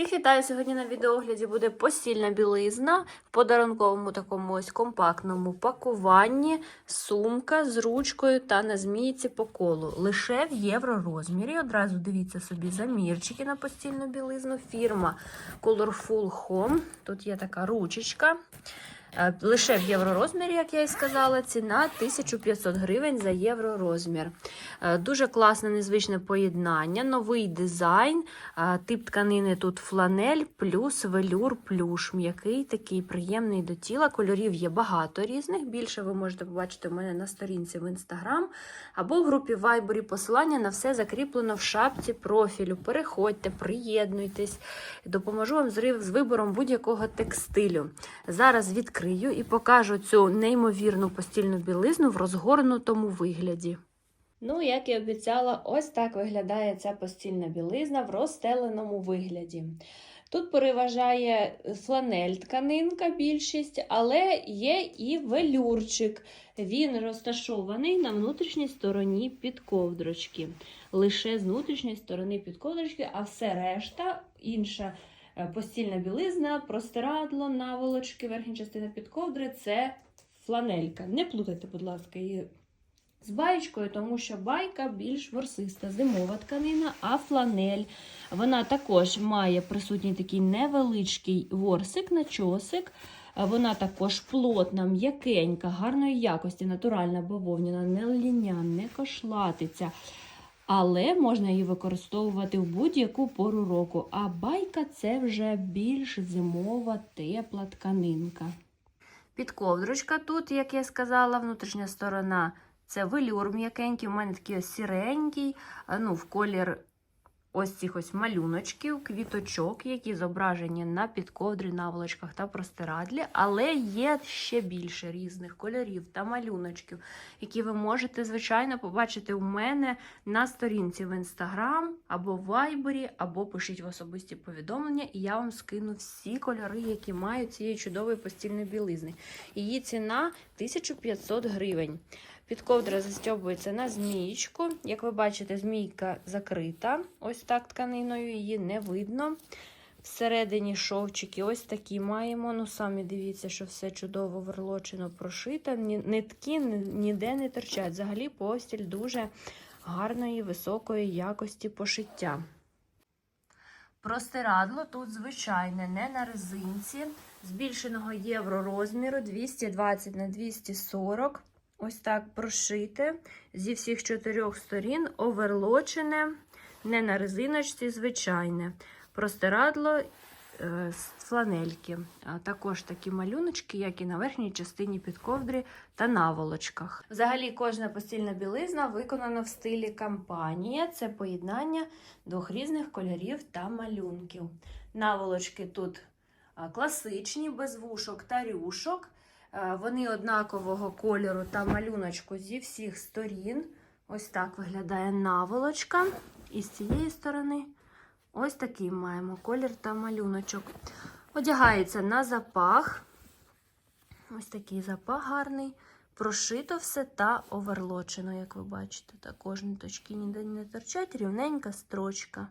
Всіх вітаю! Сьогодні на відеогляді буде постільна білизна в подарунковому такому ось компактному пакуванні, сумка з ручкою та на змійці по колу. Лише в євророзмірі. Одразу дивіться собі замірчики на постільну білизну. Фірма Colorful Home. Тут є така ручечка. Е, Лише в євророзмірі, як я і сказала, ціна 1500 гривень за євророзмір. Е, Дуже класне незвичне поєднання, новий дизайн, е, тип тканини тут фланель плюс велюр плюш. М'який, такий приємний до тіла. Кольорів є багато різних. Більше ви можете побачити у мене на сторінці в інстаграм або в групі Viber. Посилання на все закріплено в шапці профілю. Переходьте, приєднуйтесь, допоможу вам з вибором будь-якого текстилю. Зараз відкрию і покажу цю неймовірну постільну білизну в розгорнутому вигляді. Ну, як і обіцяла, ось так виглядає ця постільна білизна в розстеленому вигляді. Тут переважає фланель тканинка більшість, але є і велюрчик. Він розташований на внутрішній стороні підковдрочки. Лише з внутрішньої сторони підковдрочки, а все решта інша постільна білизна, простирадло, наволочки, верхня частина підковдри це фланелька. Не плутайте, будь ласка, її з баєчкою, тому що байка більш ворсиста, зимова тканина, а фланель. Вона також має присутній такий невеличкий ворсик, начосик. А Вона також плотна, м'якенька, гарної якості, натуральна бавовняна, не ліняна, не кошлатиця. Але можна її використовувати в будь-яку пору року. А байка це вже більш зимова, тепла тканинка. Підковдрочка тут, як я сказала, внутрішня сторона це велюр м'якенький. У мене такий сіренький, ну, в колір ось цих ось малюночків, квіточок, які зображені на підковдрі, наволочках та простирадлі. Але є ще більше різних кольорів та малюночків, які ви можете, звичайно, побачити у мене на сторінці в інстаграм або в вайбері, або пишіть в особисті повідомлення, і я вам скину всі кольори, які мають цієї чудової постільної білизни. Її ціна 1500 гривень. Підковдра застьобується на змієчку. Як ви бачите, змійка закрита. Ось так тканиною, її не видно. Всередині шовчики ось такі маємо. Ну, самі дивіться, що все чудово верлочено прошито. Нитки ніде не торчать. Взагалі постіль дуже гарної, високої якості пошиття. Простирадло тут звичайне, не на резинці. Збільшеного євро розміру 220 на 240. Ось так прошите зі всіх чотирьох сторін, оверлочене, не на резиночці, звичайне. Простирадло е, з фланельки. Також такі малюночки, як і на верхній частині підковдри та наволочках. Взагалі, кожна постільна білизна виконана в стилі кампанія. Це поєднання двох різних кольорів та малюнків. Наволочки тут класичні, без вушок та рюшок. Е, Вони однакового кольору та малюночку зі всіх сторін. Ось так виглядає наволочка. І з цієї сторони ось такий маємо колір та малюночок. Одягається на запах. Ось такий запах гарний. Прошито все та оверлочено, як ви бачите. Також ниточки ніде не торчать, рівненька строчка.